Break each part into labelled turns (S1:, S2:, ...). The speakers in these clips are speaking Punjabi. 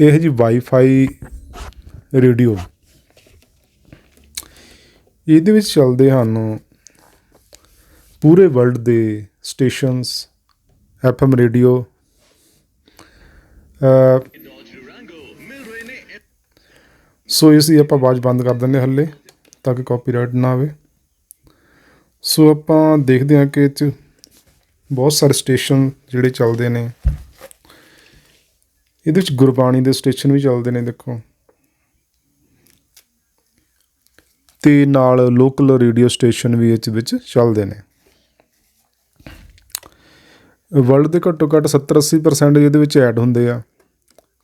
S1: ਇਹ ਹੈ ਜੀ ਵਾਈਫਾਈ ਰੇਡੀਓ। ਇਹਦੇ ਵਿੱਚ ਚੱਲਦੇ ਹਨ ਪੂਰੇ ਵਰਲਡ ਦੇ ਸਟੇਸ਼ਨਸ, ਐਫਐਮ ਰੇਡੀਓ ਸੋ ਇਸ ਦੀ ਆਪਾਂ ਆਵਾਜ਼ ਬੰਦ ਕਰ ਦਿੰਦੇ ਹਾਂ ਹੱਲੇ, ਤਾਂ ਕਿ ਕਾਪੀਰਾਈਟ ਨਾ ਆਵੇ। ਸੋ ਆਪਾਂ ਦੇਖਦੇ ਹਾਂ ਕਿ ਇਹ 'ਚ ਬਹੁਤ ਸਾਰੇ ਸਟੇਸ਼ਨ ਜਿਹੜੇ ਚੱਲਦੇ ਨੇ। ਇਹਦੇ ਵਿੱਚ ਗੁਰਬਾਣੀ ਦੇ ਸਟੇਸ਼ਨ ਵੀ ਚੱਲਦੇ ਨੇ, ਦੇਖੋ। ਤੇ ਨਾਲ ਲੋਕਲ ਰੇਡੀਓ ਸਟੇਸ਼ਨ ਵੀ ਇਸ ਵਿੱਚ ਚੱਲਦੇ ਨੇ। ਵਰਲਡ ਦੇ ਘੱਟੋ ਘੱਟ 70-80% ਇਹਦੇ ਵਿੱਚ ਐਡ ਹੁੰਦੇ ਆ।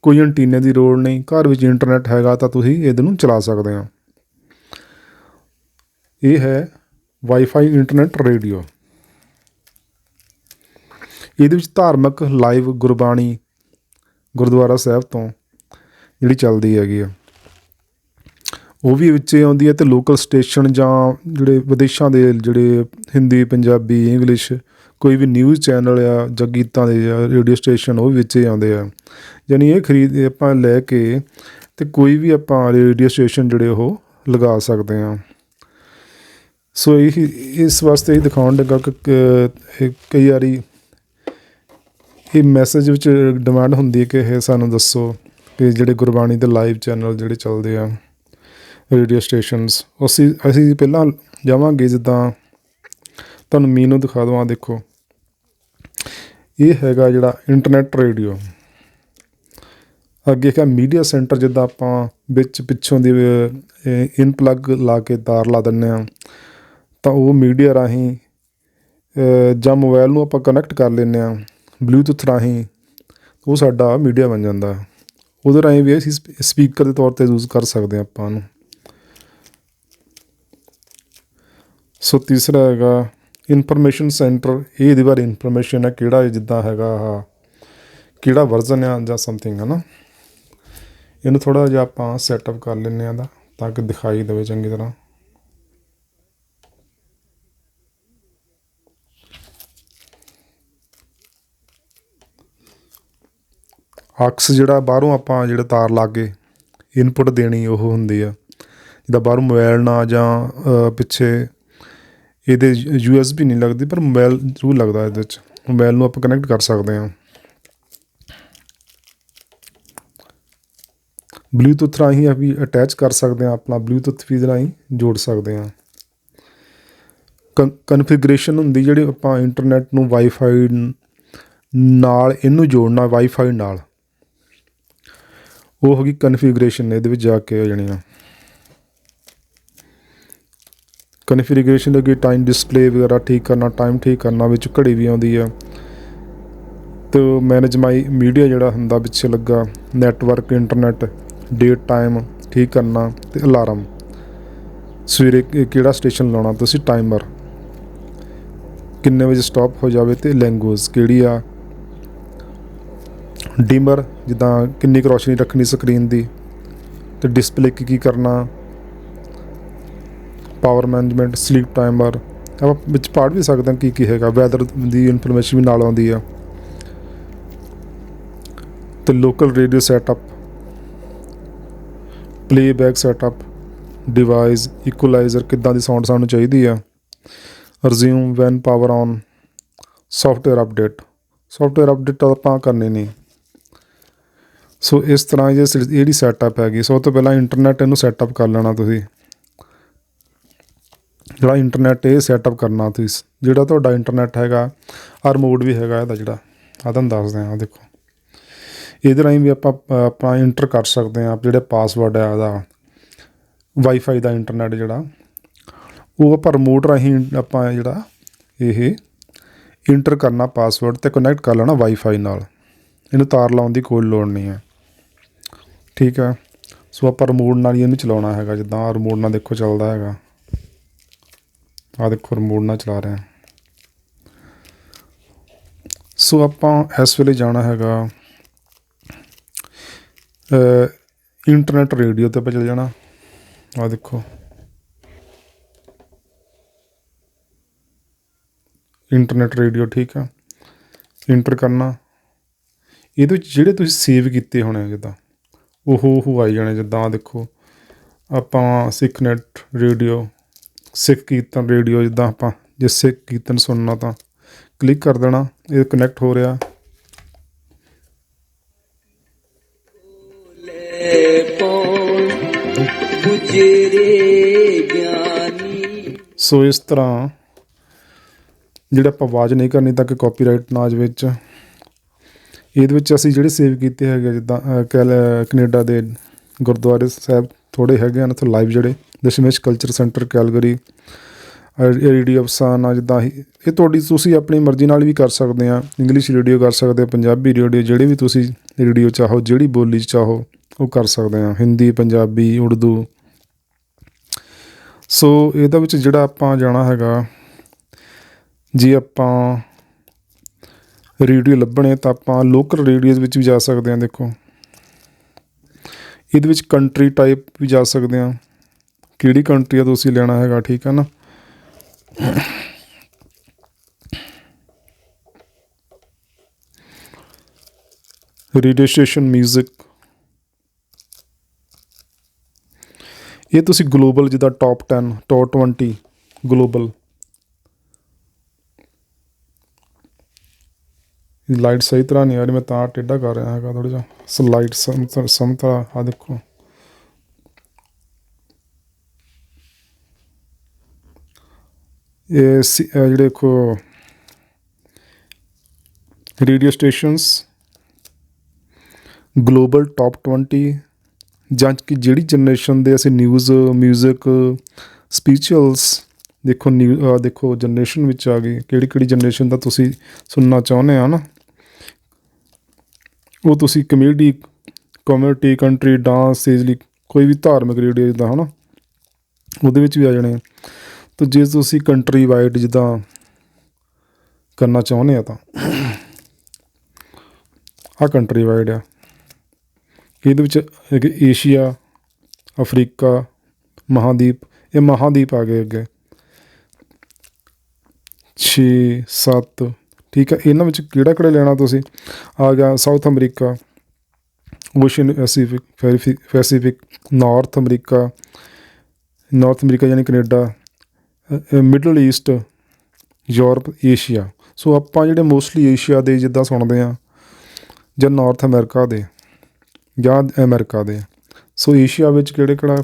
S1: ਕੋਈ ਐਂਟੀਨੇ ਦੀ ਲੋੜ ਨਹੀਂ, ਘਰ ਵਿੱਚ ਇੰਟਰਨੈਟ ਹੈਗਾ ਤਾਂ ਤੁਸੀਂ ਇਹਦੇ ਨੂੰ ਚਲਾ ਸਕਦੇ ਹੋ। ਇਹ ਹੈ ਵਾਈਫਾਈ ਇੰਟਰਨੈਟ ਰੇਡੀਓ ਇਹਦੇ ਵਿੱਚ ਧਾਰਮਿਕ ਲਾਈਵ ਗੁਰਬਾਣੀ ਗੁਰਦੁਆਰਾ ਸਾਹਿਬ ਤੋਂ ਜਿਹੜੀ ਚੱਲਦੀ ਹੈਗੀ ਆ। ਉਹ ਵੀ ਵਿੱਚੇ ਆਉਂਦੀ ਹੈ ਤੇ ਲੋਕਲ ਸਟੇਸ਼ਨ ਜਾਂ ਜਿਹੜੇ ਵਿਦੇਸ਼ਾਂ ਦੇ ਜਿਹੜੇ ਹਿੰਦੀ, ਪੰਜਾਬੀ ਇੰਗਲਿਸ਼ ਕੋਈ ਵੀ ਨਿਊਜ਼ ਚੈਨਲ ਆ ਜਾਂ ਗੀਤਾਂ ਦੇ ਜਾਂ ਰੇਡੀਓ ਸਟੇਸ਼ਨ ਉਹ ਵੀ ਵਿੱਚੇ ਆਉਂਦੇ ਆ। ਯਾਨੀ ਇਹ ਖਰੀਦ ਆਪਾਂ ਲੈ ਕੇ ਤੇ ਕੋਈ ਵੀ ਆਪਾਂ ਰੇਡੀਓ ਸਟੇਸ਼ਨ ਜਿਹੜੇ ਉਹ ਲਗਾ ਸਕਦੇ ਆ। ਸੋ ਇਹ ਇਸ ਵਾਸਤੇ ਹੀ ਦਿਖਾਉਣ ਲੱਗਾ ਕਿ ਕਈ ਵਾਰੀ ਇਹ ਮੈਸੇਜ ਵਿੱਚ ਡਿਮਾਂਡ ਹੁੰਦੀ ਹੈ ਕਿ ਇਹ ਸਾਨੂੰ ਦੱਸੋ ਕਿ ਜਿਹੜੇ ਗੁਰਬਾਣੀ ਦੇ ਲਾਈਵ ਚੈਨਲ ਜਿਹੜੇ ਚੱਲਦੇ ਆ ਰੇਡੀਓ ਸਟੇਸ਼ਨਸ ਅਸੀਂ ਅਸੀਂ ਪਹਿਲਾਂ ਜਾਵਾਂਗੇ ਜਿੱਦਾਂ ਤੁਹਾਨੂੰ ਮੀਨੂ ਦਿਖਾ ਦਵਾਂ, ਦੇਖੋ। ਇਹ ਹੈਗਾ ਜਿਹੜਾ ਇੰਟਰਨੈਟ ਰੇਡੀਓ ਅੱਗੇ ਹੈਗਾ ਮੀਡੀਆ ਸੈਂਟਰ ਜਿੱਦਾਂ ਆਪਾਂ ਵਿੱਚ ਪਿੱਛੋਂ ਦੀ ਇਨ ਪਲੱਗ ਲਾ ਕੇ ਤਾਰ ਲਾ ਦਿੰਨੇ ਆ ਤਾਂ ਉਹ ਮੀਡੀਆ ਰਾਹੀਂ ਜਾਂ ਮੋਬਾਈਲ ਨੂੰ ਆਪਾਂ ਕਨੈਕਟ ਕਰ ਲੈਂਦੇ ਆ ਬਲੂਟੁੱਥ ਰਾਹੀਂ ਉਹ ਸਾਡਾ ਮੀਡੀਆ ਬਣ ਜਾਂਦਾ। ਉਹਦੇ ਰਾਹੀਂ ਵੀ ਅਸੀਂ ਸਪੀਕਰ ਦੇ ਤੌਰ ਤੇ ਯੂਜ਼ ਕਰ ਸਕਦੇ ਹਾਂ ਆਪਾਂ ਉਹਨੂੰ ਸੋ ਤੀਸਰਾ ਹੈਗਾ ਇਨਫੋਰਮੇਸ਼ਨ ਸੈਂਟਰ ਇਹ ਇਹਦੇ ਬਾਰੇ ਇਨਫੋਰਮੇਸ਼ਨ ਹੈ ਕਿਹੜਾ ਜਿੱਦਾਂ ਹੈਗਾ ਆਹ ਕਿਹੜਾ ਵਰਜ਼ਨ ਆ ਜਾਂ ਸਮਥਿੰਗ ਹੈ ਨਾ ਇਹਨੂੰ ਥੋੜਾ ਜਿਹਾ ਆਪਾਂ ਸੈਟਅਪ ਕਰ ਲੈਂਦੇ ਆ ਦਾ ਤਾਂ ਕਿ ਦਿਖਾਈ ਦੇਵੇ ਚੰਗੀ ਤਰ੍ਹਾਂ। ਆਕਸ ਜਿਹੜਾ ਬਾਹਰੋਂ ਆਪਾਂ ਜਿਹੜਾ ਤਾਰ ਲਾ ਕੇ ਇਨਪੁਟ ਦੇਣੀ ਉਹ ਹੁੰਦੀ ਆ। ਜਿੱਦਾਂ ਬਾਹਰੋਂ ਮੋਬਾਈਲ ਨਾਲ ਜਾਂ ਪਿੱਛੇ ਇਹਦੇ ਯੂ ਐਸ ਬੀ ਨਹੀਂ ਲੱਗਦੀ, ਪਰ ਮੋਬਾਈਲ ਜ਼ਰੂਰ ਲੱਗਦਾ ਇਹਦੇ ਵਿੱਚ। ਮੋਬਾਈਲ ਨੂੰ ਆਪਾਂ ਕਨੈਕਟ ਕਰ ਸਕਦੇ ਹਾਂ। ਬਲੂਟੁੱਥ ਰਾਹੀਂ ਅਸੀਂ ਅਟੈਚ ਕਰ ਸਕਦੇ ਹਾਂ, ਆਪਣਾ ਬਲੂਟੁੱਥ ਫੀਡ ਰਾਹੀਂ ਜੋੜ ਸਕਦੇ ਹਾਂ। ਕਨਫੀਗਰੇਸ਼ਨ ਹੁੰਦੀ ਜਿਹੜੀ ਆਪਾਂ ਇੰਟਰਨੈਟ ਨੂੰ ਵਾਈਫਾਈ ਨਾਲ ਇਹਨੂੰ ਜੋੜਨਾ ਵਾਈਫਾਈ ਨਾਲ। ਉਹ ਹੋ ਹੈਗੀ ਕਨਫੀਗਰੇਸ਼ਨ ਇਹਦੇ ਵਿੱਚ ਜਾ ਕੇ ਹੋ ਜਾਣੀ ਆ। ਕਨਫੀਗਰੇਸ਼ਨ ਦੇ ਅੱਗੇ ਟਾਈਮ ਡਿਸਪਲੇ ਵਗੈਰਾ ਠੀਕ ਕਰਨਾ ਟਾਈਮ ਠੀਕ ਕਰਨਾ ਵਿੱਚ ਘੜੀ ਵੀ ਆਉਂਦੀ ਆ। ਤੇ ਮੈਨੇਜ ਮਾਈ ਮੀਡੀਆ ਜਿਹੜਾ ਹੁੰਦਾ ਪਿੱਛੇ ਲੱਗਾ ਨੈਟਵਰਕ ਇੰਟਰਨੈਟ ਡੇਟ ਟਾਈਮ ਠੀਕ ਕਰਨਾ ਤੇ ਅਲਾਰਮ। ਸਵੇਰੇ ਕਿਹੜਾ ਸਟੇਸ਼ਨ ਲਾਉਣਾ ਤੁਸੀਂ ਟਾਈਮਰ ਕਿੰਨੇ ਵਜੇ ਸਟਾਪ ਹੋ ਜਾਵੇ ਤੇ ਲੈਂਗੁਏਜ ਕਿਹੜੀ ਆ ਡਿਮਰ, ਜਿੱਦਾਂ ਕਿੰਨੀ ਕੁ ਰੋਸ਼ਨੀ ਰੱਖਣੀ ਸਕਰੀਨ ਦੀ ਤੇ ਡਿਸਪਲੇ ਕੀ ਕੀ ਕਰਨਾ ਪਾਵਰ ਮੈਨੇਜਮੈਂਟ ਸਲੀਪ ਟਾਈਮਰ ਆਪਾਂ ਵਿੱਚ ਪੜ੍ਹ ਵੀ ਸਕਦੇ ਹਾਂ ਕੀ ਕੀ ਹੈਗਾ ਵੈਦਰ ਦੀ ਇਨਫੋਰਮੇਸ਼ਨ ਵੀ ਨਾਲ ਆਉਂਦੀ ਆ। ਤੇ local radio setup playback setup device equaliser ਕਿੱਦਾਂ ਦੀ ਸਾਊਂਡ ਸਾਨੂੰ ਚਾਹੀਦੀ ਆ। Resume when power on software update software update ਆਪਾਂ ਕਰਨੀ ਨਹੀਂ ਸੋ ਇਸ ਤਰ੍ਹਾਂ ਇਹ ਜਿਹੜੀ ਸੈਟਅਪ ਹੈਗੀ। ਸੋ ਤੋਂ ਪਹਿਲਾਂ ਇੰਟਰਨੈਟ ਇਹਨੂੰ ਸੈਟਅਪ ਕਰ ਲੈਣਾ ਤੁਸੀਂ। ਜਿਹੜਾ ਇੰਟਰਨੈਟ ਇਹ ਸੈਟਅਪ ਕਰਨਾ ਤੁਸੀਂ। ਜਿਹੜਾ ਤੁਹਾਡਾ ਇੰਟਰਨੈਟ ਹੈਗਾ ਆ ਰਿਮੋਟ ਵੀ ਹੈਗਾ ਇਹਦਾ ਜਿਹੜਾ। ਆ ਤੁਹਾਨੂੰ ਦੱਸਦੇ ਆ ਦੇਖੋ। ਇਹਦੇ ਰਾਹੀਂ ਵੀ ਆਪਾਂ ਆਪਾਂ ਇੰਟਰ ਕਰ ਸਕਦੇ ਹਾਂ। ਜਿਹੜੇ ਪਾਸਵਰਡ ਹੈ ਉਹਦਾ ਵਾਈਫਾਈ ਦਾ ਇੰਟਰਨੈਟ ਜਿਹੜਾ। ਉਹ ਆਪਾਂ ਰਿਮੋਟ ਰਾਹੀਂ ਆਪਾਂ ਜਿਹੜਾ ਇਹ ਇੰਟਰ ਕਰਨਾ ਪਾਸਵਰਡ ਤੇ ਕਨੈਕਟ ਕਰ ਲੈਣਾ ਵਾਈਫਾਈ ਨਾਲ। ਇਹਨੂੰ ਤਾਰ ਲਾਉਣ ਦੀ ਕੋਈ ਲੋੜ ਨਹੀਂ ਹੈ। ਠੀਕ ਆ ਸੋ ਆਪਾਂ ਰਿਮੋਟ ਨਾਲ ਹੀ ਇਹਨੂੰ ਚਲਾਉਣਾ ਹੈਗਾ, ਜਿੱਦਾਂ ਆਹ ਰਿਮੋਟ ਨਾਲ ਦੇਖੋ ਚੱਲਦਾ ਹੈਗਾ। ਆ ਦੇਖੋ ਰਿਮੋਟ ਨਾਲ ਚਲਾ ਰਹੇ। ਹਾਂ ਸੋ ਆਪਾਂ ਇਸ ਵੇਲੇ ਜਾਣਾ ਹੈਗਾ ਇੰਟਰਨੈਟ ਰੇਡੀਓ ਤੇ ਆਪਾਂ ਚਲ ਜਾਣਾ। ਆ ਦੇਖੋ। ਇੰਟਰਨੈਟ ਰੇਡੀਓ ਠੀਕ ਆ ਇੰਟਰ ਕਰਨਾ। ਇਹਦੇ ਵਿੱਚ ਜਿਹੜੇ ਤੁਸੀਂ ਸੇਵ ਕੀਤੇ ਹੋਣੇ ਆ, ਜਿੱਦਾਂ। ਉਹ ਉਹ ਆਈ ਜਾਣੇ ਜਿੱਦਾਂ ਦੇਖੋ। ਆਪਾਂ Sikh net radio Sikh Kirtan radio ਜਿੱਦਾਂ ਆਪਾਂ ਜੇ ਸਿੱਖ ਕੀਰਤਨ ਸੁਣਨਾ ਤਾਂ ਕਲਿੱਕ ਕਰ ਦੇਣਾ ਇਹ ਕਨੈਕਟ ਹੋ ਰਿਹਾ। ਸੋ ਇਸ ਤਰ੍ਹਾਂ ਜਿਹੜਾ ਆਪਾਂ ਆਵਾਜ਼ ਨਹੀਂ ਕਰਨੀ ਤਾਂ ਕਿ ਕਾਪੀਰਾਈਟ ਨਾ ਆ ਜਾਵੇ ਵਿੱਚ ਇਹਦੇ ਵਿੱਚ ਅਸੀਂ ਜਿਹੜੇ ਸੇਵ ਕੀਤੇ ਹੈਗੇ ਜਿੱਦਾਂ ਕੈਲ- ਕੈਨੇਡਾ ਦੇ ਗੁਰਦੁਆਰੇ ਸਾਹਿਬ ਥੋੜੇ ਹੈਗੇ ਹਨ, ਇੱਥੇ ਲਾਈਵ ਜਿਹੜੇ Dashmesh culture centre Calgary radio Afsana ਜਿੱਦਾਂ ਹੀ, ਇਹ ਤੁਹਾਡੀ ਤੁਸੀਂ ਆਪਣੀ ਮਰਜ਼ੀ ਨਾਲ ਵੀ ਕਰ ਸਕਦੇ ਆ ਇੰਗਲਿਸ਼ ਰੇਡੀਓ ਕਰ ਸਕਦੇ ਆ, ਪੰਜਾਬੀ ਰੇਡੀਓ ਜਿਹੜੇ ਵੀ ਤੁਸੀਂ ਰੇਡੀਓ ਚਾਹੋ, ਜਿਹੜੀ ਬੋਲੀ 'ਚ ਚਾਹੋ, ਉਹ ਕਰ ਸਕਦੇ ਆ, ਹਿੰਦੀ, ਪੰਜਾਬੀ, ਉਰਦੂ। ਸੋ ਇਹਦੇ ਵਿੱਚ ਜਿਹੜਾ ਆਪਾਂ ਜਾਣਾ ਹੈਗਾ, ਜੇ ਆਪਾਂ ਰੇਡੀਓ ਲੱਭਣੇ, ਤਾਂ ਆਪਾਂ ਲੋਕਲ ਰੇਡੀਓਜ਼ ਵਿੱਚ ਵੀ ਜਾ ਸਕਦੇ ਹਾਂ, ਦੇਖੋ। ਇਹਦੇ ਵਿੱਚ ਕੰਟਰੀ ਟਾਈਪ ਵੀ ਜਾ ਸਕਦੇ ਹਾਂ। ਕਿਹੜੀ ਕੰਟਰੀ ਆ ਤੁਸੀਂ ਲੈਣਾ ਹੈਗਾ, ਠੀਕ ਹੈ ਨਾ? ਰੇਡੀਓ ਸਟੇਸ਼ਨ 뮤직 ਇਹ ਤੁਸੀਂ ਗਲੋਬਲ ਜਿੱਦਾਂ ਟੌਪ 10 ਟੌਪ 20 ਗਲੋਬਲ ਲਾਈਟ ਸਹੀ ਤਰ੍ਹਾਂ ਨਹੀਂ ਆ ਰਹੀ, ਮੈਂ ਤਾਂ ਟੇਢਾ ਕਰ ਰਿਹਾ ਹੈਗਾ ਥੋੜਾ ਜਿਹਾ। ਸਲਾਈਡ ਸਮਤਰਾ ਆ ਦੇਖੋ। ਇਹ ਸੀ- ਜਿਹੜੇ ਕੋ ਰੇਡੀਓ ਸਟੇਸ਼ਨਸ, ਗਲੋਬਲ ਟੌਪ 20 ਜਾਂ ਕਿ ਜਿਹੜੀ ਜਨਰੇਸ਼ਨ ਦੇ ਅਸੀਂ ਨਿਊਜ਼ 뮤직 ਸਪੀਚੁਅਲਸ, ਦੇਖੋ ਨਿਊ ਦੇਖੋ ਜਨਰੇਸ਼ਨ ਵਿੱਚ ਆ ਗਈ। ਕਿਹੜੀ ਕਿਹੜੀ ਜਨਰੇਸ਼ਨ ਦਾ ਤੁਸੀਂ ਸੁਣਨਾ ਚਾਹੁੰਦੇ ਆ ਨਾ? ਉਹ ਤੁਸੀਂ comedy comedy country dance stage ਲਈ ਕੋਈ ਵੀ ਧਾਰਮਿਕ ਰੇਡੀਓ ਜਿੱਦਾਂ, ਹਨਾ, ਉਹਦੇ ਵਿੱਚ ਵੀ ਆ ਜਾਣੇ ਆ। ਤੇ ਜੇ ਤੁਸੀਂ ਕੰਟਰੀ ਵਾਈਡ ਜਿੱਦਾਂ ਕਰਨਾ ਚਾਹੁੰਦੇ ਆ ਤਾਂ ਆ ਕੰਟਰੀ ਵਾਈਡ ਆ ਇਹਦੇ ਵਿੱਚ ਏਸ਼ੀਆ, ਅਫਰੀਕਾ, ਮਹਾਦੀਪ, ਇਹ ਮਹਾਦੀਪ ਆ ਗਏ ਅੱਗੇ 6 7 ਠੀਕ ਹੈ, ਇਹਨਾਂ ਵਿੱਚ ਕਿਹੜਾ ਕਿਹੜਾ ਲੈਣਾ ਤੁਸੀਂ? ਆ ਗਿਆ South America ocean Pacific Pacific North America North America ਯਾਨੀ Canada Middle East Europe Asia so ਆਪਾਂ ਜਿਹੜੇ ਮੋਸਟਲੀ ਏਸ਼ੀਆ ਦੇ ਜਿੱਦਾਂ ਸੁਣਦੇ ਆ ਜਾਂ ਨਾਰਥ ਅਮਰੀਕਾ ਦੇ, ਜਾਂ ਅਮਰੀਕਾ ਦੇ ਸੋ ਏਸ਼ੀਆ ਵਿੱਚ ਕਿਹੜੇ ਕਿਹੜਾ?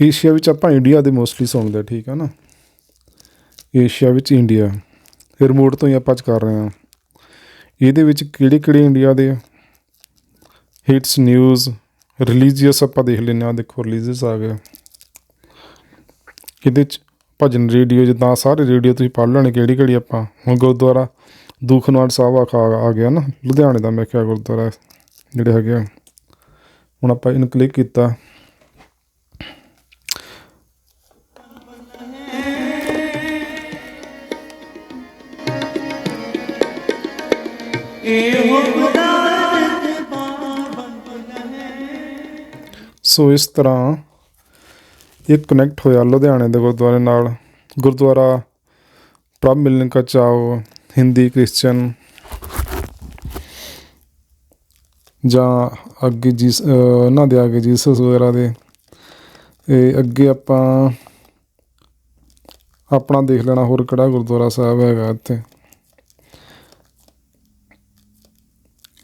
S1: ਏਸ਼ੀਆ ਵਿੱਚ ਆਪਾਂ ਇੰਡੀਆ ਦੇ ਮੋਸਟਲੀ ਸੁਣਦੇ ਠੀਕ ਹੈ ਨਾ? ਏਸ਼ੀਆ ਵਿੱਚ ਇੰਡੀਆ ਰਿਮੋਟ ਤੋਂ ਹੀ ਆਪਾਂ ਚ ਕਰ ਰਹੇ ਹਾਂ। ਇਹਦੇ ਵਿੱਚ ਕਿਹੜੇ ਕਿਹੜੇ ਇੰਡੀਆ ਦੇ ਹਿਟਸ ਨਿਊਜ਼ ਰਿਲੀਜੀਅਸ ਆਪਾਂ ਦੇਖ ਲੈਂਦੇ ਹਾਂ। ਦੇਖੋ ਰਿਲੀਜੀਅਸ ਆ ਗਿਆ। ਇਹਦੇ ਚ ਭਜਨ ਰੇਡੀਓ, ਜਿੱਦਾਂ ਸਾਰੇ ਰੇਡੀਓ ਤੁਸੀਂ ਪੜ੍ਹ ਲੈਣੇ, ਕਿਹੜੀ ਕਿਹੜੀ ਆਪਾਂ। ਹੁਣ ਗੁਰਦੁਆਰਾ ਦੂਖਨਵਾਰ ਸਾਹਿਬ ਆ ਆ ਗਿਆ ਨਾ, ਲੁਧਿਆਣੇ ਦਾ ਮੈਂ ਕਿਹਾ ਗੁਰਦੁਆਰਾ, ਜਿਹੜੇ ਹੈਗੇ ਆ। ਹੁਣ ਆਪਾਂ ਇਹਨੂੰ ਕਲਿੱਕ ਕੀਤਾ। ਸੋ ਇਸ ਤਰ੍ਹਾਂ ਇਹ ਕਨੈਕਟ ਹੋਇਆ ਲੁਧਿਆਣੇ ਦੇ ਗੁਰਦੁਆਰੇ ਨਾਲ। ਗੁਰਦੁਆਰਾ ਪ੍ਰਭ ਮਿਲਨ ਕਾ ਚਾਓ ਹਿੰਦੀ ਕ੍ਰਿਸਚਨ। ਜਾਂ ਅੱਗੇ ਜਿਸ, ਅਹ ਉਹਨਾਂ ਦੇ ਅੱਗੇ ਜੀਸਸ ਵਗੈਰਾ ਦੇ। ਇਹ ਅੱਗੇ ਆਪਾਂ ਆਪਣਾ ਦੇਖ ਲੈਣਾ ਹੋਰ ਕਿਹੜਾ ਗੁਰਦੁਆਰਾ ਸਾਹਿਬ ਹੈਗਾ ਇੱਥੇ।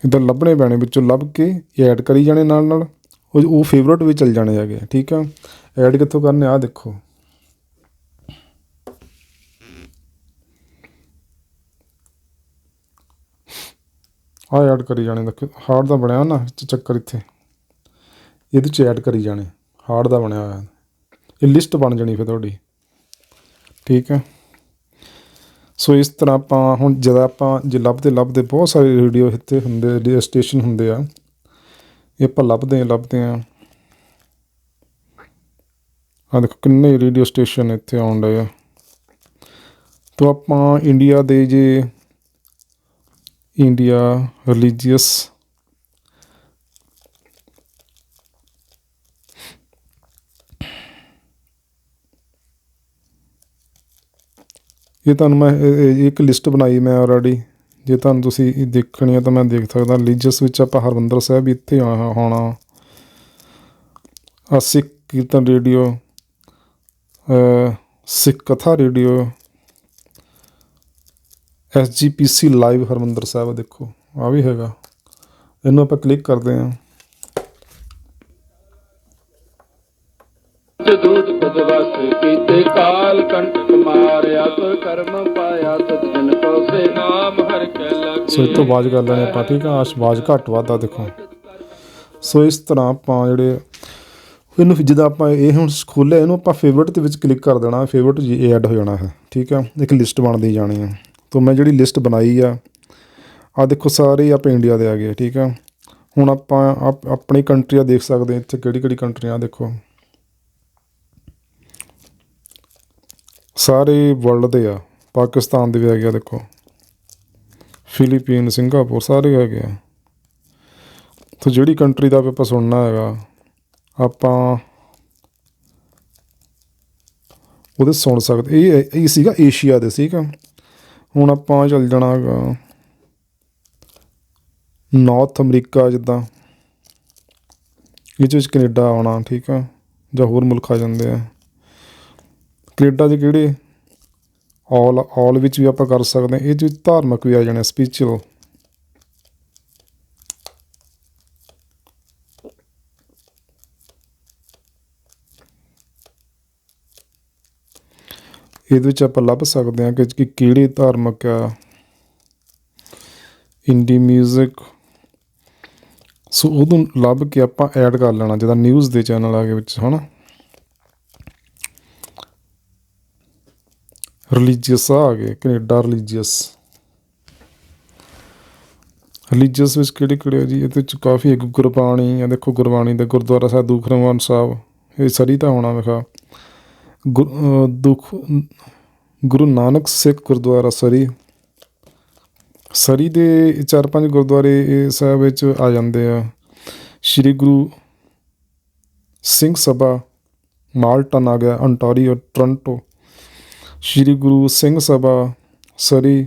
S1: ਇੱਧਰ ਲੱਭਣੇ ਪੈਣੇ ਵਿੱਚੋਂ ਲੱਭ ਕੇ ਐਡ ਕਰੀ ਜਾਣੇ ਨਾਲ ਨਾਲ। ਉਹ ਉਹ ਫੇਵਰਟ ਵੀ ਚੱਲ ਜਾਣੇ ਹੈਗੇ ਠੀਕ ਆ? ਐਡ ਕਿੱਥੋਂ ਕਰਨੇ? ਆ ਦੇਖੋ। ਆ ਐਡ ਕਰੀ ਜਾਣੇ, ਦੇਖੋ। ਹਾਰਡ ਦਾ ਬਣਿਆ ਨਾ ਚੱਕਰ ਇੱਥੇ। ਇਹਦੇ ਚ ਐਡ ਕਰੀ ਜਾਣੇ। ਹਾਰਡ ਦਾ ਬਣਿਆ ਹੋਇਆ। ਇਹ ਲਿਸਟ ਬਣ ਜਾਣੀ ਫਿਰ ਤੁਹਾਡੀ। ਠੀਕ ਹੈ ਸੋ ਇਸ ਤਰ੍ਹਾਂ ਆਪਾਂ ਹੁਣ ਜਦੋਂ ਆਪਾਂ ਜੇ ਲੱਭਦੇ ਲੱਭਦੇ ਬਹੁਤ ਸਾਰੇ ਰੇਡੀਓ ਇੱਥੇ ਹੁੰਦੇ, ਰੇਡੀਓ ਸਟੇਸ਼ਨ ਹੁੰਦੇ ਆ, ਇਹ ਆਪਾਂ ਲੱਭਦੇ ਆ ਲੱਭਦੇ ਆ ਆ ਦੇਖੋ ਕਿੰਨੇ ਰੇਡੀਓ ਸਟੇਸ਼ਨ ਇੱਥੇ ਆਉਣ ਡਏ ਆ। ਤੋ ਆਪਾਂ ਇੰਡੀਆ ਦੇ ਜੇ, ਇੰਡੀਆ ਰਿਲੀਜੀਅਸ ਇਹ ਤੁਹਾਨੂੰ ਮੈਂ ਇੱਕ ਲਿਸਟ ਬਣਾਈ ਮੈਂ ਆਲਰੇਡੀ ਜੇ ਤੁਹਾਨੂੰ ਤੁਸੀਂ ਇਹ ਦੇਖਣੀ ਹੈ ਤਾਂ ਮੈਂ ਦੇਖ ਸਕਦਾ। ਰਿਲੀਜੀਅਸ ਵਿੱਚ ਆਪਾਂ ਹਰਮੰਦਰ ਸਾਹਿਬ ਇੱਥੇ ਆ ਹੋਣਾ। ਆ ਸਿੱਖ Kirtan radio Sikh Katha radio. SGPC live Harmandir Sahib ਦੇਖੋ, ਆ ਵੀ ਹੈਗਾ। ਇਹਨੂੰ ਆਪਾਂ ਕਲਿੱਕ ਕਰਦੇ ਹਾਂ।
S2: ਕਰਮ ਪਾਇਆ ਸਤਿਨ ਕੋ ਸੇ ਨਾਮ ਹਰ ਕੈ ਲਾਗੇ।
S1: ਸੋ ਇਹ ਤੋਂ ਆਵਾਜ਼ ਕਰ ਲੈਣੇ ਆਪਾਂ, ਠੀਕ ਆ? ਆਵਾਜ਼ ਘੱਟ ਵੱਧ ਦੇਖੋ। ਸੋ ਇਸ ਤਰ੍ਹਾਂ ਆਪਾਂ ਜਿਹੜੇ ਇਹਨੂੰ ਜਿੱਦਾਂ ਆਪਾਂ ਇਹ ਹੁਣ ਖੋਲ੍ਹਿਆ, ਇਹਨੂੰ ਆਪਾਂ ਫੇਵਰਟ ਦੇ ਵਿੱਚ ਕਲਿੱਕ ਕਰ ਦੇਣਾ ਫੇਵਰਟ ਜੀ ਐਡ ਹੋ ਜਾਣਾ ਹੈ, ਠੀਕ ਆ? ਇੱਕ ਲਿਸਟ ਬਣਦੀ ਜਾਣੀ ਆ। ਤੋਂ ਮੈਂ ਜਿਹੜੀ ਲਿਸਟ ਬਣਾਈ ਆ ਆ ਦੇਖੋ ਸਾਰੇ ਆਪਾਂ ਇੰਡੀਆ ਦੇ ਆ ਗਏ, ਠੀਕ ਆ? ਹੁਣ ਆਪਾਂ ਆਪ- ਆਪਣੀ ਕੰਟਰੀਆਂ ਦੇਖ ਸਕਦੇ ਇੱਥੇ ਕਿਹੜੀ ਕਿਹੜੀ ਕੰਟਰੀਆਂ ਦੇਖੋ। ਸਾਰੇ ਵਰਲਡ ਦੇ ਆ। ਪਾਕਿਸਤਾਨ ਦੇ ਵੀ ਹੈਗੇ ਆ ਦੇਖੋ। ਫਿਲੀਪੀਨ, ਸਿੰਗਾਪੁਰ ਸਾਰੇ ਹੈਗੇ ਆ। ਤਾਂ ਜਿਹੜੀ ਕੰਟਰੀ ਦਾ ਵੀ ਆਪਾਂ ਸੁਣਨਾ ਹੈਗਾ, ਆਪਾਂ ਉਹਦੇ ਸੁਣ ਸਕਦੇ। ਇਹ ਇਹ ਸੀਗਾ ਏਸ਼ੀਆ ਦੇ ਸੀਗਾ ਹੁਣ ਆਪਾਂ ਚੱਲ ਜਾਣਾ ਹੈਗਾ ਨਾਰਥ ਅਮਰੀਕਾ ਜਿੱਦਾਂ। ਇਹ 'ਚ ਵਿੱਚ ਕੈਨੇਡਾ ਆਉਣਾ, ਠੀਕ ਆ? ਜਾਂ ਹੋਰ ਮੁਲਕ ਆ ਜਾਂਦੇ ਆ। ਕੈਨੇਡਾ 'ਚ ਕਿਹੜੇ ਆਲ ਆਲ ਵਿੱਚ ਵੀ ਆਪਾਂ ਕਰ ਸਕਦੇ ਹਾਂ। ਇਹ 'ਚ ਧਾਰਮਿਕ ਵੀ ਆ ਜਾਣੇ ਸਪਿਰਚੁਅਲ ਇਹਦੇ ਵਿੱਚ ਆਪਾਂ ਲੱਭ ਸਕਦੇ ਹਾਂ ਕਿ ਕਿ ਕਿਹੜੇ ਧਾਰਮਿਕ ਆ। ਇੰਡੀ 뮤직 ਸੋ ਉਹਨੂੰ ਲੱਭ ਕੇ ਆਪਾਂ ਐਡ ਕਰ ਲੈਣਾ, ਜਿਹਦਾ ਨਿਊਜ਼ ਦੇ ਚੈਨਲ ਆ ਗਏ ਵਿੱਚ, ਹਨਾ? ਰਿਲੀਜੀਅਸ ਆ ਗਏ, ਕੈਨੇਡਾ ਰਿਲੀਜੀਅਸ ਰਿਲੀਜੀਅਸ ਵਿੱਚ ਕਿਹੜੇ ਕਿਹੜੇ ਆ ਜੀ? ਇਹਦੇ ਵਿੱਚ ਕਾਫੀ ਗੁਰਬਾਣੀ ਆ ਦੇਖੋ ਗੁਰਬਾਣੀ ਦਾ ਗੁਰਦੁਆਰਾ ਸਾਹਿਬ ਦੂਖਰਵਾਨ ਸਾਹਿਬ, ਇਹ ਸਰੀ ਤਾਂ ਹੋਣਾ ਵਿਖਾ। ਗੁਰ, ਅਹ, ਦੁਖ, ਗੁਰੂ ਨਾਨਕ ਸਿੱਖ ਗੁਰਦੁਆਰਾ ਸਰੀ। ਸਰੀ ਦੇ ਚਾਰ ਪੰਜ ਗੁਰਦੁਆਰੇ ਇਹ ਸਾਹਿਬ ਵਿੱਚ ਆ ਜਾਂਦੇ ਆ। ਸ੍ਰੀ ਗੁਰੂ ਸਿੰਘ ਸਭਾ ਮਾਲਟਨ ਆ ਗਿਆ Ontario, Toronto Sri Guru Singh Sabha, Surrey.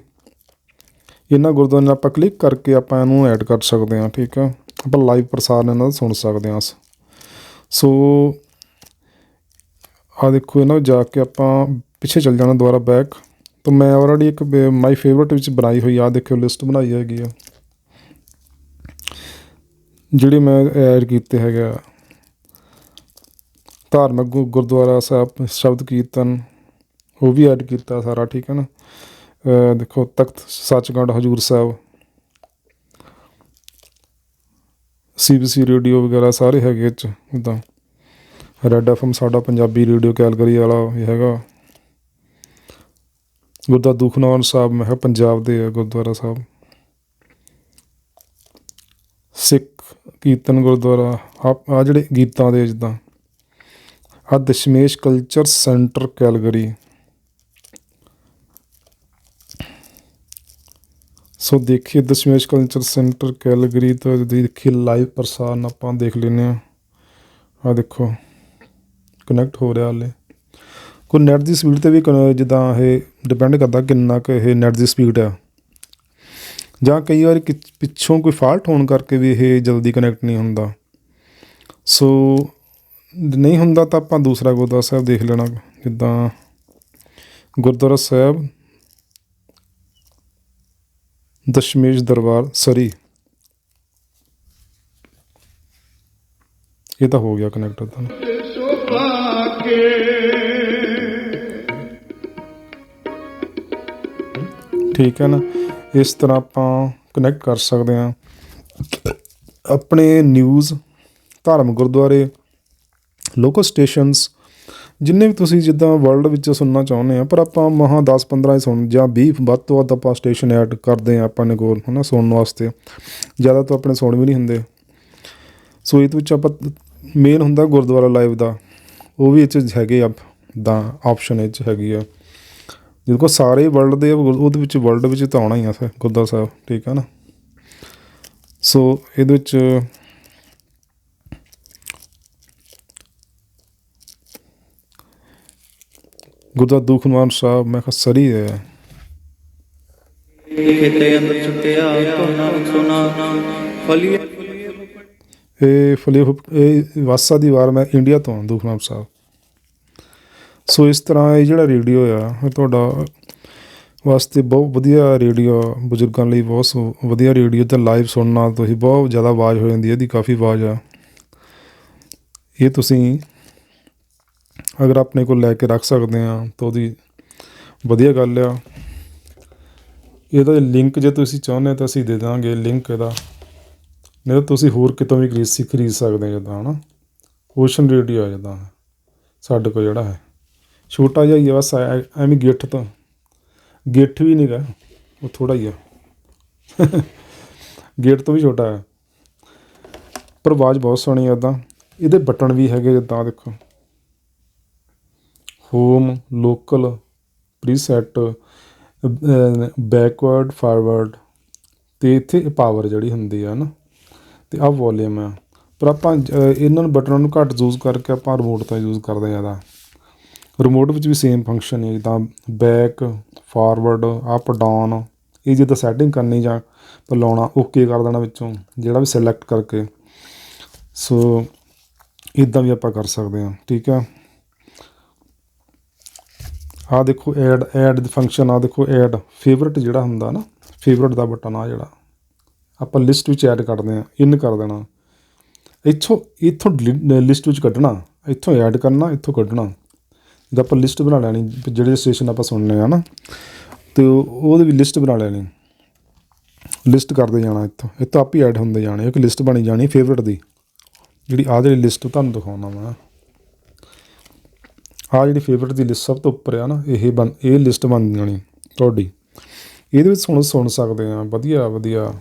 S1: ਇਹਨਾਂ ਗੁਰਦੁਆਰਿਆਂ ਨਾਲ ਆਪਾਂ ਕਲਿੱਕ ਕਰਕੇ ਆਪਾਂ ਇਹਨੂੰ ਐਡ ਕਰ ਸਕਦੇ ਹਾਂ, ਠੀਕ ਆ? ਆਪਾਂ ਲਾਈਵ ਪ੍ਰਸਾਰਣ ਇਹਨਾਂ ਦਾ ਸੁਣ ਸਕਦੇ ਹਾਂ। ਸੋ ਆ ਦੇਖੋ ਇਹਨਾਂ ਵਿੱਚ ਜਾ ਕੇ ਆਪਾਂ ਪਿੱਛੇ ਚੱਲ ਜਾਣਾ ਦੁਬਾਰਾ ਬੈਕ ਤਾਂ ਮੈਂ ਆਲਰੇਡੀ ਇੱਕ ਮਾਈ ਫੇਵਰਟ ਵਿੱਚ ਬਣਾਈ ਹੋਈ ਆ ਦੇਖਿਓ ਲਿਸਟ ਬਣਾਈ ਹੈਗੀ ਆ। ਜਿਹੜੇ ਮੈਂ ਐਡ ਕੀਤੇ ਹੈਗੇ ਆ। ਧਾਰਮਿਕ ਗੁ- ਗੁਰਦੁਆਰਾ ਸਾਹਿਬ, ਸ਼ਬਦ ਕੀਰਤਨ। ਉਹ ਵੀ ਐਡ ਕੀਤਾ ਸਾਰਾ, ਠੀਕ ਹੈ ਨਾ? ਦੇਖੋ, ਤਖਤ ਸੱਚਖੰਡ ਹਜੂਰ ਸਾਹਿਬ ਸੀਬੀਸੀ ਰੇਡੀਓ ਵਗੈਰਾ ਸਾਰੇ ਹੈਗੇ 'ਚ ਇੱਦਾਂ ਰੈਡ ਐਫਐਮ ਸਾਡਾ ਪੰਜਾਬੀ ਰੇਡੀਓ, ਕੈਲਗਰੀ ਵਾਲਾ ਇਹ ਹੈਗਾ। ਗੁਰਦੁਆਰਾ ਦੂਖਨੌਰ ਸਾਹਿਬ, ਮੈਂ ਕਿਹਾ ਪੰਜਾਬ ਦੇ ਆ ਗੁਰਦੁਆਰਾ ਸਾਹਿਬ। ਸਿੱਖ ਕੀਰਤਨ ਗੁਰਦੁਆਰਾ ਆ ਆ ਜਿਹੜੇ ਗੀਤਾਂ ਦੇ ਜਿੱਦਾਂ ਆ Dashmesh culture centre Calgary. So ਦੇਖੀਏ ਦਸ਼ਮੇਸ਼ ਕਲਚਰ ਸੈਂਟਰ ਕੈਲਗਰੀ ਤੋਂ ਦੇਖੀਏ ਲਾਈਵ ਪ੍ਰਸਾਰਣ ਆਪਾਂ ਦੇਖ ਲੈਨੇ ਆ ਆ ਦੇਖੋ ਕਨੈਕਟ ਹੋ ਰਿਹਾ ਹਾਲੇ। ਕੋਈ ਨੈਟ ਦੀ ਸਪੀਡ ਤੇ ਵੀ ਕਨ- ਜਿੱਦਾਂ ਇਹ ਡਿਪੈਂਡ ਕਰਦਾ ਕਿੰਨਾ ਕੁ ਇਹ ਨੈਟ ਦੀ ਸਪੀਡ ਆ। ਜਾਂ ਕਈ ਵਾਰ ਕਿ- ਪਿੱਛੋਂ ਕੋਈ ਫਾਲਟ ਹੋਣ ਕਰਕੇ ਵੀ ਇਹ ਜਲਦੀ ਕਨੈਕਟ ਨਹੀਂ ਹੁੰਦਾ। ਸੋ ਨਹੀਂ ਹੁੰਦਾ ਤਾਂ ਆਪਾਂ ਦੂਸਰਾ ਗੁਰਦੁਆਰਾ ਸਾਹਿਬ ਦੇਖ ਲੈਣਾ, ਜਿੱਦਾਂ ਗੁਰਦੁਆਰਾ ਸਾਹਿਬ ਦਸ਼ਮੇਸ਼ ਦਰਬਾਰ, ਸਰੀ। ਇਹ ਤਾਂ ਹੋ ਗਿਆ ਕਨੈਕਟ ਤਾਂ ਠੀਕ ਹੈ ਨਾ? ਇਸ ਤਰ੍ਹਾਂ ਆਪਾਂ ਕਨੈਕਟ ਕਰ ਸਕਦੇ ਹਾਂ। ਆਪਣੇ ਨਿਊਜ਼ ਧਾਰਮਿਕ ਗੁਰਦੁਆਰੇ ਲੋਕਲ ਸਟੇਸ਼ਨਸ ਜਿੰਨੇ ਵੀ ਤੁਸੀਂ ਜਿੱਦਾਂ ਵਰਲਡ ਵਿੱਚ ਸੁਣਨਾ ਚਾਹੁੰਦੇ ਆ, ਪਰ ਆਪਾਂ ਮਹਾ 10 15 ਹੀ ਸੁਣ ਜਾਂ 20 ਵੱਧ ਤੋਂ ਵੱਧ ਆਪਾਂ ਸਟੇਸ਼ਨ ਐਡ ਕਰਦੇ ਆ ਆਪਾਂ ਨੇ ਕੋਲ ਹਨਾ, ਸੁਣਨ ਵਾਸਤੇ। ਜ਼ਿਆਦਾ ਤਾਂ ਆਪਣੇ ਸੁਣ ਵੀ ਨਹੀਂ ਹੁੰਦੇ। ਸੋ ਇਹ ਵਿੱਚ ਆਪਾਂ ਮੇਨ ਹੁੰਦਾ ਗੁਰਦੁਆਰਾ ਲਾਈਵ ਦਾ। ਉਹ ਵੀ ਇਹ 'ਚ ਹੈਗੇ ਆ ਦਾ ਆਪਸ਼ਨ ਇਹ 'ਚ ਹੈਗੀ ਆ। ਜਿਹਦੇ ਕੋਲ ਸਾਰੇ ਵਰਲਡ ਦੇ ਉਹਦੇ ਵਿੱਚ ਵਰਲਡ ਵਿੱਚ ਤਾਂ ਆਉਣਾ ਹੀ ਆ ਫਿਰ, ਗੁਰਦੁਆਰਾ ਸਾਹਿਬ, ਠੀਕ ਹੈ ਨਾ? ਸੋ ਇਹਦੇ ਵਿੱਚ ਗੁਰਦੁਆਰਾ ਦੂਖਨਿਵਾਰਨ ਸਾਹਿਬ ਮੈਂ ਕਿਹਾ, ਸਰੀ ਹੈ।
S3: ਖੇਤੇ ਅੰਦਰ ਛੁੱਟਿਆ ਤੋ ਸੁਨਾ ਫਲੀਏ
S1: ਇਹ ਫਲੀ ਇਹ ਵਾਸਾ ਦੀ ਵਾਰ ਮੈਂ ਇੰਡੀਆ ਤੋਂ ਹਾਂ ਦੁਖਨਾਮ ਸਾਹਿਬ। ਸੋ ਇਸ ਤਰ੍ਹਾਂ ਇਹ ਜਿਹੜਾ ਰੇਡੀਓ ਆ, ਇਹ ਤੁਹਾਡਾ ਵਾਸਤੇ ਬਹੁਤ ਵਧੀਆ ਰੇਡੀਓ, ਬਜ਼ੁਰਗਾਂ ਲਈ ਬਹੁਤ ਸੋ- ਵਧੀਆ ਰੇਡੀਓ ਤੇ ਲਾਈਵ ਸੁਣਨਾ, ਤੁਸੀਂ ਬਹੁਤ ਜ਼ਿਆਦਾ ਆਵਾਜ਼ ਹੋ ਜਾਂਦੀ ਹੈ, ਇਹਦੀ ਕਾਫੀ ਆਵਾਜ਼ ਆ। ਇਹ ਤੁਸੀਂ ਅਗਰ ਆਪਣੇ ਕੋਲ ਲੈ ਕੇ ਰੱਖ ਸਕਦੇ ਆ ਤਾਂ ਉਹਦੀ ਵਧੀਆ ਗੱਲ ਆ। ਇਹਦਾ ਲਿੰਕ ਜੇ ਤੁਸੀਂ ਚਾਹੁੰਦੇ ਤਾਂ ਅਸੀਂ ਦੇ ਦਾਂਗੇ ਲਿੰਕ ਇਹਦਾ। ਨਹੀਂ ਤਾਂ ਤੁਸੀਂ ਹੋਰ ਕਿਤੋਂ ਵੀ ਖਰੀਦ ਸੀ ਖਰੀਦ ਸਕਦੇ ਹੋ ਜਿੱਦਾਂ, ਹਨਾ? ਓਸ਼ਨ ਰੇਡੀਓ ਆ ਜਿੱਦਾਂ। ਸਾਡੇ ਕੋਲ ਜਿਹੜਾ ਹੈ। ਛੋਟਾ ਜਿਹਾ ਹੀ ਆ ਬਸ ਐਵੇਂ ਗਿੱਠ ਤੋਂ। ਗਿੱਠ ਵੀ ਨਹੀਂਗਾ ਉਹ ਥੋੜਾ ਹੀ ਆ। ਗਿੱਠ ਤੋਂ ਵੀ ਛੋਟਾ ਹੈ। ਪਰ ਆਵਾਜ਼ ਬਹੁਤ ਸੋਹਣੀ ਆ ਉਦਾਂ ਇਹਦੇ ਬਟਨ ਵੀ ਹੈਗੇ ਜਿੱਦਾਂ ਦੇਖੋ। Home local preset backward forward ਤੇ ਇੱਥੇ ਪਾਵਰ ਜਿਹੜੀ ਹੁੰਦੀ ਆ ਨਾ, ਤੇ ਆਹ ਵੋਲੀਅਮ ਆ। ਪਰ ਆਪਾਂ ਇਹਨਾਂ ਨੂੰ ਬਟਨਾਂ ਨੂੰ ਘੱਟ ਯੂਜ਼ ਕਰਕੇ ਆਪਾਂ ਰਿਮੋਟ ਤੋਂ ਯੂਜ਼ ਕਰਦੇ ਜ਼ਿਆਦਾ। ਰਿਮੋਟ ਵਿੱਚ ਵੀ ਸੇਮ ਫੰਕਸ਼ਨ ਹੈ ਜਿੱਦਾਂ ਬੈਕ ਫਾਰਵਰਡ ਅਪ ਡਾਊਨ ਇਹ ਜਿੱਦਾਂ ਸੈਟਿੰਗ ਕਰਨੀ ਜਾਂ ਲਾਉਣਾ ਓਕੇ ਕਰ ਦੇਣਾ ਵਿੱਚੋਂ, ਜਿਹੜਾ ਵੀ ਸਿਲੈਕਟ ਕਰਕੇ। ਸੋ ਇਦਾਂ ਵੀ ਆਪਾਂ ਕਰ ਸਕਦੇ ਹਾਂ ਠੀਕ ਆ? ਆ ਦੇਖੋ ਐਡ ਐਡ ਦੀ ਫੰਕਸ਼ਨ ਆ ਦੇਖੋ ਐਡ ਫੇਵਰਟ ਜਿਹੜਾ ਹੁੰਦਾ ਨਾ ਫੇਵਰਟ ਦਾ ਬਟਨ ਆ ਜਿਹੜਾ, ਆਪਾਂ ਲਿਸਟ ਵਿੱਚ ਐਡ ਕਰਦੇ ਆ ਇਨ ਕਰ ਦੇਣਾ। ਇੱਥੋਂ ਇੱਥੋਂ ਲਿਸਟ ਵਿੱਚ ਕੱਢਣਾ, ਇੱਥੋਂ ਐਡ ਕਰਨਾ, ਇੱਥੋਂ ਕੱਢਣਾ। ਜਿੱਦਾਂ ਆਪਾਂ ਲਿਸਟ ਬਣਾ ਲੈਣੀ, ਜਿਹੜੇ ਸਟੇਸ਼ਨ ਆਪਾਂ ਸੁਣਨੇ ਆ ਨਾ, ਤੇ ਉਹ- ਉਹਦੀ ਵੀ ਲਿਸਟ ਬਣਾ ਲੈਣੀ। ਲਿਸਟ ਕਰਦੇ ਜਾਣਾ ਇੱਥੋਂ। ਇੱਥੋਂ ਆਪ ਹੀ ਐਡ ਹੁੰਦੇ ਜਾਣੇ, ਇੱਕ ਲਿਸਟ ਬਣੀ ਜਾਣੀ ਫੇਵਰਟ ਦੀ। ਜਿਹੜੀ ਆਹ ਜਿਹੜੀ ਲਿਸਟ ਤੁਹਾਨੂੰ ਦਿਖਾਉਣਾ ਮੈਂ ਆਹ ਜਿਹੜੀ ਫੇਵਰਟ ਦੀ ਲਿਸਟ ਸਭ ਤੋਂ ਉੱਪਰ ਆ ਨਾ, ਇਹ ਬਣ, ਇਹ ਲਿਸਟ ਬਣ ਜਾਣੀ ਤੁਹਾਡੀ। ਇਹਦੇ ਵਿੱਚ ਸੁਣ ਸੁਣ ਸਕਦੇ ਆ ਵਧੀਆ ਵਧੀਆ।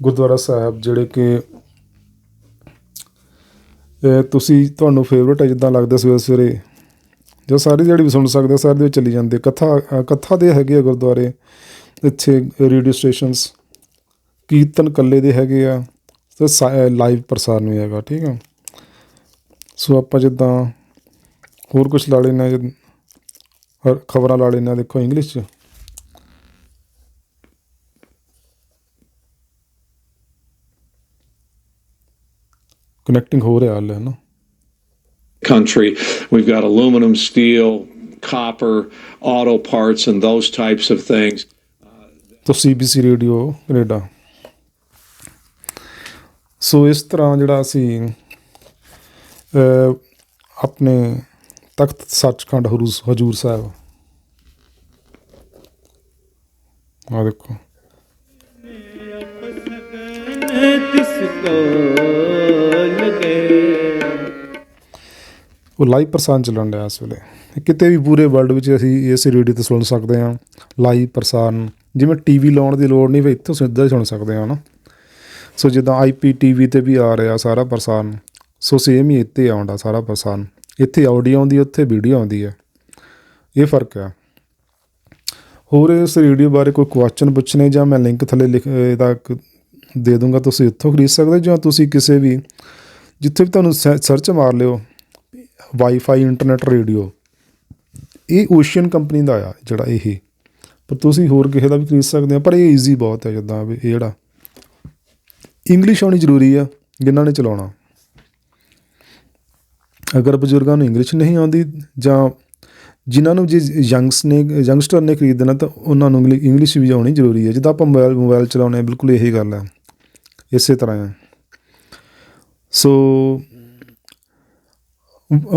S1: ਗੁਰਦੁਆਰਾ ਸਾਹਿਬ ਜਿਹੜੇ ਕਿ ਤੁਸੀਂ ਤੁਹਾਨੂੰ ਫੇਵਰਟ ਹੈ ਜਿੱਦਾਂ ਲੱਗਦਾ ਸਵੇਰੇ ਸਵੇਰੇ। ਜੋ ਸਾਰੇ ਜਿਹੜੀ ਵੀ ਸੁਣ ਸਕਦੇ ਸਾਰੇ ਦੇ ਚਲੀ ਜਾਂਦੇ ਕਥਾ ਕਥਾ ਦੇ ਹੈਗੇ ਆ ਗੁਰਦੁਆਰੇ, ਇੱਥੇ ਰੇਡੀਓ ਸਟੇਸ਼ਨਸ ਕੀਰਤਨ ਕੱਲੇ ਦੇ ਹੈਗੇ ਆ, ਤੇ ਲਾਈਵ ਪ੍ਰਸਾਰਣ ਵੀ ਹੈਗਾ, ਠੀਕ ਆ। ਸੋ ਆਪਾਂ ਜਿੱਦਾਂ ਹੋਰ ਕੁਝ ਲਾ ਲੈਣਾ ਖਬਰਾਂ ਲਾ ਲੈਣਾ ਦੇਖੋ ਇੰਗਲਿਸ਼ ਚ ਕਨੈਕਟਿੰਗ ਹੋ ਰਿਹਾ ਹਾਲੇ ਹੈ ਨਾ
S4: country. We've got aluminum, steel, copper, auto parts, and those types of things.
S1: ਤੋਂ ਸੀਬੀਸੀ ਰੇਡੀਓ ਕੈਨੇਡਾ ਸੋ ਇਸ ਤਰ੍ਹਾਂ ਜਿਹੜਾ ਅਸੀਂ ਆਪਣੇ ਤਖਤ ਸੱਚਖੰਡ ਹਰੂਸ ਹਜੂਰ ਸਾਹਿਬ। ਆ ਦੇਖੋ। ਉਹ ਲਾਈਵ ਪ੍ਰਸਾਰਣ ਚੱਲਣ ਡਿਆ ਇਸ ਵੇਲੇ। ਕਿਤੇ ਵੀ ਪੂਰੇ ਵਰਲਡ ਵਿੱਚ ਅਸੀਂ ਇਸ ਰੇਡੀਓ ਤੇ ਸੁਣ ਸਕਦੇ ਹਾਂ। ਲਾਈਵ ਪ੍ਰਸਾਰਣ ਜਿਵੇਂ ਟੀਵੀ ਲਾਉਣ ਦੀ ਲੋੜ ਨਹੀਂ ਵੀ ਇੱਥੋਂ ਸਿੱਧਾ ਹੀ ਸੁਣ ਸਕਦੇ ਹਾਂ ਨਾ ਸੋ ਜਿੱਦਾਂ ਆਈਪੀ ਟੀਵੀ ਤੇ ਵੀ ਆ ਰਿਹਾ ਸਾਰਾ ਪ੍ਰਸਾਰਣ ਸੋ ਸੇਮ ਹੀ ਇੱਥੇ ਆਉਂਦਾ ਸਾਰਾ ਪ੍ਰਸਾਰਣ ਇੱਥੇ ਆਡੀਓ ਆਉਂਦੀ ਉੱਥੇ ਵੀਡੀਓ ਆਉਂਦੀ ਹੈ। ਇਹ ਫ਼ਰਕ ਆ ਹੋਰ ਇਸ ਰੇਡੀਓ ਬਾਰੇ ਕੋਈ ਕੁਐਸਚਨ ਪੁੱਛਣੇ ਜਾਂ ਮੈਂ ਲਿੰਕ ਥੱਲੇ ਲਿਖ ਇਹਦਾ ਇੱਕ ਦੇ ਦੂੰਗਾ, ਤੁਸੀਂ ਇੱਥੋਂ ਖਰੀਦ ਸਕਦੇ ਜਾਂ ਤੁਸੀਂ ਕਿਸੇ ਵੀ ਜਿੱਥੇ ਵੀ ਤੁਹਾਨੂੰ ਸਰਚ ਮਾਰ ਲਿਓ ਵਾਈਫਾਈ ਇੰਟਰਨੈਟ ਰੇਡੀਓ ਇਹ ਓਸ਼ੀਅਨ ਕੰਪਨੀ ਦਾ ਆ, ਜਿਹੜਾ ਇਹ। ਪਰ ਤੁਸੀਂ ਹੋਰ ਕਿਸੇ ਦਾ ਵੀ ਖਰੀਦ ਸਕਦੇ ਆ ਪਰ ਇਹ ਈਜ਼ੀ ਬਹੁਤ ਹੈ ਜਿੱਦਾਂ ਵੀ ਇਹ ਜਿਹੜਾ ਇੰਗਲਿਸ਼ ਆਉਣੀ ਜ਼ਰੂਰੀ ਆ, ਜਿਨ੍ਹਾਂ ਨੇ ਚਲਾਉਣਾ। ਅਗਰ ਬਜ਼ੁਰਗਾਂ ਨੂੰ ਇੰਗਲਿਸ਼ ਨਹੀਂ ਆਉਂਦੀ ਜਾਂ ਜਿਨ੍ਹਾਂ ਨੂੰ ਜੇ ਯੰਗਸ ਨੇ ਯੰਗਸਟਰ ਨੇ ਖਰੀਦਣਾ ਤਾਂ ਉਹਨਾਂ ਨੂੰ ਇੰਗਲਿ- ਇੰਗਲਿਸ਼ ਵੀ ਆਉਣੀ ਜ਼ਰੂਰੀ ਹੈ। ਜਿੱਦਾਂ ਆਪਾਂ ਮੋਬਾਈਲ ਮੋਬਾਈਲ ਚਲਾਉਂਦੇ ਹਾਂ, ਬਿਲਕੁਲ ਇਹੀ ਗੱਲ ਹੈ। ਇਸੇ ਤਰ੍ਹਾਂ ਹੈ। ਸੋ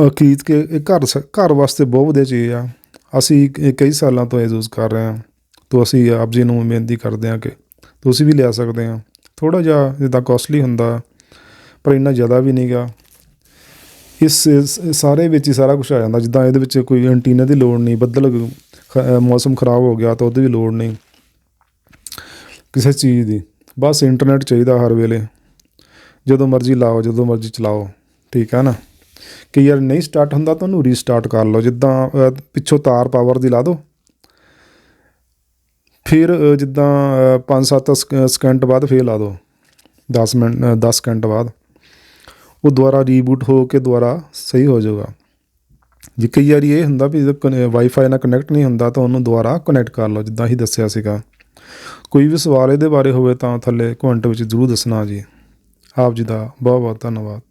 S1: ਖਰੀਦ ਕੇ ਇਹ ਘਰ ਸ- ਘਰ ਵਾਸਤੇ ਬਹੁਤ ਵਧੀਆ ਚੀਜ਼ ਆ। ਅਸੀਂ ਕਈ ਸਾਲਾਂ ਤੋਂ ਇਹ ਯੂਜ਼ ਕਰ ਰਹੇ ਹਾਂ। ਤੋਂ ਅਸੀਂ ਆਪ ਜੀ ਨੂੰ ਬੇਨਤੀ ਕਰਦੇ ਹਾਂ ਕਿ ਤੁਸੀਂ ਵੀ ਲਿਆ ਸਕਦੇ ਆ ਥੋੜਾ ਜਿਹਾ ਜਿੱਦਾਂ ਕਾਸਟਲੀ ਹੁੰਦਾ, ਪਰ ਇੰਨਾ ਜ਼ਿਆਦਾ ਵੀ ਨਹੀਂਗਾ ਇਸ ਸਾਰੇ ਵਿੱਚ ਹੀ ਸਾਰਾ ਕੁਝ ਆ ਜਾਂਦਾ। ਜਿੱਦਾਂ ਇਹਦੇ ਵਿੱਚ ਕੋਈ ਐਂਟੀਨਾ ਦੀ ਲੋੜ ਨਹੀਂ ਬੱਦਲ ਖ- ਮੌਸਮ ਖਰਾਬ ਹੋ ਗਿਆ ਤਾਂ ਉਹਦੀ ਵੀ ਲੋੜ ਨਹੀਂ ਕਿਸੇ ਚੀਜ਼ ਦੀ। ਬਸ ਇੰਟਰਨੈਟ ਚਾਹੀਦਾ ਹਰ ਵੇਲੇ। ਜਦੋਂ ਮਰਜ਼ੀ ਲਾਓ ਜਦੋਂ ਮਰਜ਼ੀ ਚਲਾਓ। ਠੀਕ ਹੈ ਨਾ? ਕਈ ਵਾਰ ਨਹੀਂ ਸਟਾਰਟ ਹੁੰਦਾ ਤਾਂ ਉਹਨੂੰ ਰੀਸਟਾਰਟ ਕਰ ਲਓ। ਜਿੱਦਾਂ ਪਿੱਛੋਂ ਤਾਰ ਪਾਵਰ ਦੀ ਲਾ ਦਿਓ ਫਿਰ ਅਹ, ਜਿੱਦਾਂ 5-7 ਸਕਿੰਟ ਬਾਅਦ ਫੇਰ ਲਾ ਦਿਓ 10 ਮਿੰਟ 10 ਸਕਿੰਟ ਬਾਅਦ। ਉਹ ਦੁਬਾਰਾ ਰੀਬੂਟ ਹੋ ਕੇ ਦੁਬਾਰਾ ਸਹੀ ਹੋ ਜਾਊਗਾ। ਜੇ ਕਈ ਵਾਰੀ ਇਹ ਹੁੰਦਾ ਵੀ ਜਦੋਂ ਵਾਈਫਾਈ ਨਾਲ ਕਨੈਕਟ ਨਹੀਂ ਹੁੰਦਾ ਤਾਂ ਉਹਨੂੰ ਦੁਬਾਰਾ ਕਨੈਕਟ ਕਰ ਲਓ, ਜਿੱਦਾਂ ਹੀ ਦੱਸਿਆ ਸੀਗਾ। ਕੋਈ ਵੀ ਸਵਾਲ ਇਹਦੇ ਬਾਰੇ ਹੋਵੇ ਤਾਂ ਥੱਲੇ ਕਮੈਂਟ ਵਿੱਚ ਜ਼ਰੂਰ ਦੱਸਣਾ ਜੀ। ਆਪ ਜੀ ਦਾ ਬਹੁਤ ਬਹੁਤ ਧੰਨਵਾਦ।